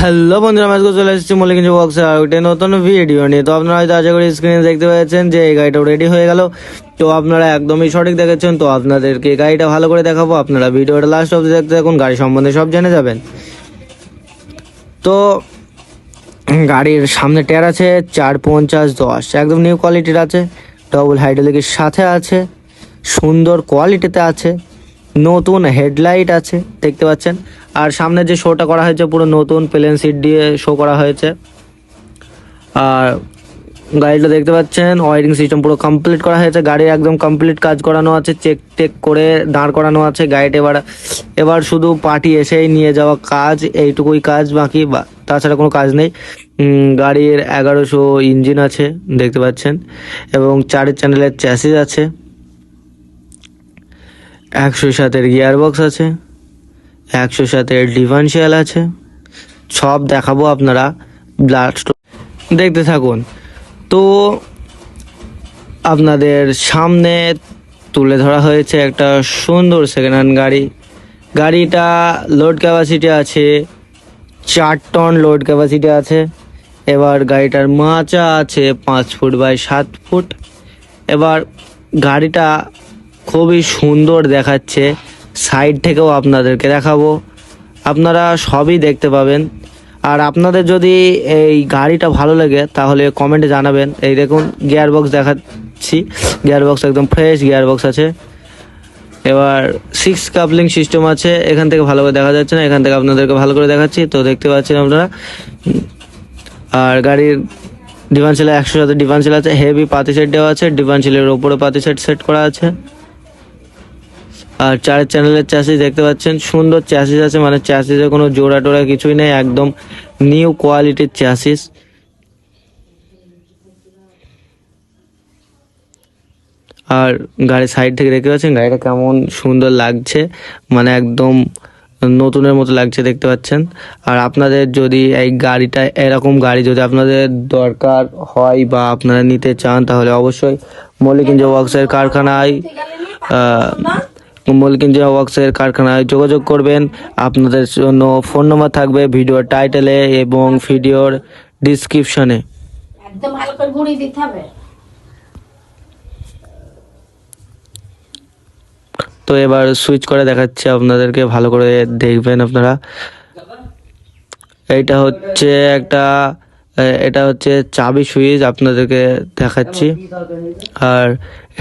Hello বন্ধুরা আজকে চলে এসেছি মল্লিক বক্সে আর একটা নতুন ভিডিও নিয়ে। তো আপনারা হয়তো আশা করি স্ক্রিনে দেখতে পেয়েছেন যে এই গাড়িটাও রেডি হয়ে গেল। তো আপনারা একদমই সঠিক দেখেছেন। তো আপনাদেরকে গাড়িটা ভালো করে দেখাবো। আপনারা ভিডিওটা লাস্ট অবধি দেখতে থাকুন। গাড়ি সম্বন্ধে সব জেনে যাবেন। তো গাড়ির সামনে টায়ার আছে, চার পঞ্চাশ দশ। একদম নিউ কোয়ালিটির আছে। ডবল হাইড্রোলিকের সাথে আছে। সুন্দর কোয়ালিটিতে আছে। নতুন হেডলাইট আছে। দেখতে পাচ্ছেন? আর সামনে যে শোটা করা হয়েছে, পুরো নতুন প্লেন সিট দিয়ে শো করা হয়েছে। আর গাড়িটা দেখতে পাচ্ছেন ওয়ারিং সিস্টেম পুরো কমপ্লিট করা হয়েছে। গাড়ির একদম কমপ্লিট কাজ করানো আছে চেক টেক করে দাঁড় করানো আছে। গাড়িটা এবার এবার শুধু পার্টি এসেই নিয়ে যাওয়া কাজ, এইটুকুই কাজ বাকি, বা তাছাড়া কোনো কাজ নেই। গাড়ির এগারোশো ইঞ্জিন আছে, দেখতে পাচ্ছেন, এবং চারের চ্যানেলের চ্যাসিস আছে। একশো সাতের গিয়ার বক্স আছে। একশো সাতের ডিফারেন্সিয়াল আছে। সব দেখাবো আপনারা ব্লাড দেখতে থাকুন। তো আপনাদের সামনে তুলে ধরা হয়েছে একটা সুন্দর সেকেন্ড হ্যান্ড গাড়ি। গাড়িটা লোড ক্যাপাসিটি আছে, চার টন লোড ক্যাপাসিটি আছে। এবার গাড়িটার মাচা আছে পাঁচ ফুট বাই সাত ফুট। এবার গাড়িটা খুবই সুন্দর দেখাচ্ছে। সাইড থেকেও আপনাদেরকে দেখাবো। আপনারা সবই দেখতে পাবেন। আর আপনাদের যদি এই গাড়িটা ভালো লাগে, তাহলে কমেন্টে জানাবেন। এই দেখুন গিয়ার বক্স দেখাচ্ছি। গিয়ার বক্স একদম ফ্রেশ গিয়ার বক্স আছে। এবার সিক্স কাপলিং সিস্টেম আছে। এখান থেকে ভালো করে দেখা যাচ্ছে না। এখান থেকে আপনাদেরকে ভালো করে দেখাচ্ছি। তো দেখতে পাচ্ছেন আপনারা। আর গাড়ির ডিফারেন্সিয়াল একশো সাথে ডিফারেন্সিয়াল আছে। হেভি পাতি সেট দেওয়া আছে। ডিফারেন্সিয়ালের ওপরে পাতি সেট সেট করা আছে। আর চার চ্যানেলের চ্যাসিস দেখতে পাচ্ছেন। সুন্দর চ্যাসিস আছে মানে চ্যাসিসে কোনো জোড়া টোড়া কিছুই নেই, একদম নিউ কোয়ালিটির চ্যাসিস আর গাড়ির সাইড থেকে দেখতে পাচ্ছেন, গাড়িটা কেমন সুন্দর লাগছে মানে একদম নতুনের মতো লাগছে দেখতে পাচ্ছেন। আর আপনাদের যদি এই গাড়িটা, এরকম গাড়ি যদি আপনাদের দরকার হয় বা আপনারা নিতে চান, তাহলে অবশ্যই মল্লিকিঞ্জ ওয়ার্কসের কারখানায় মল্লিকিঞ্জ ওয়ার্কসের কারখানায় যোগাযোগ করবেন। আপনাদের জন্য ফোন নম্বর থাকবে ভিডিওর টাইটেলে এবং ভিডিওর ডিসক্রিপশনে। একদম ভালো করে দিতে হবে। তো এবার সুইচ করে দেখাচ্ছি আপনাদেরকে ভালো করে দেখবেন আপনারা। এটা হচ্ছে একটা এটা হচ্ছে চাবি সুইচ আপনাদেরকে দেখাচ্ছি। আর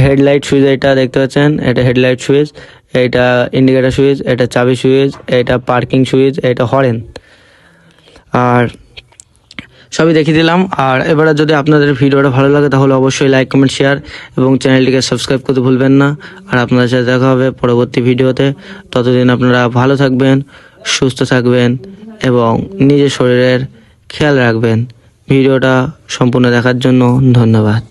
হেডলাইট সুইচ এটা দেখতে পাচ্ছেন এটা হেডলাইট সুইচ। এটা ইন্ডিকেটার সুইচ এটা চাবি সুইচ এটা পার্কিং সুইচ এটা হরেন আর সবই দেখিয়ে দিলাম। আর এবারে যদি আপনাদের ভিডিওটা ভালো লাগে, তাহলে অবশ্যই লাইক কমেন্ট শেয়ার এবং চ্যানেলটিকে সাবস্ক্রাইব করতে ভুলবেন না। আর আপনাদের সাথে দেখা হবে পরবর্তী ভিডিওতে। ততদিন আপনারা ভালো থাকবেন, সুস্থ থাকবেন এবং নিজের শরীরের খেয়াল রাখবেন। ভিডিওটা সম্পূর্ণ দেখার জন্য ধন্যবাদ।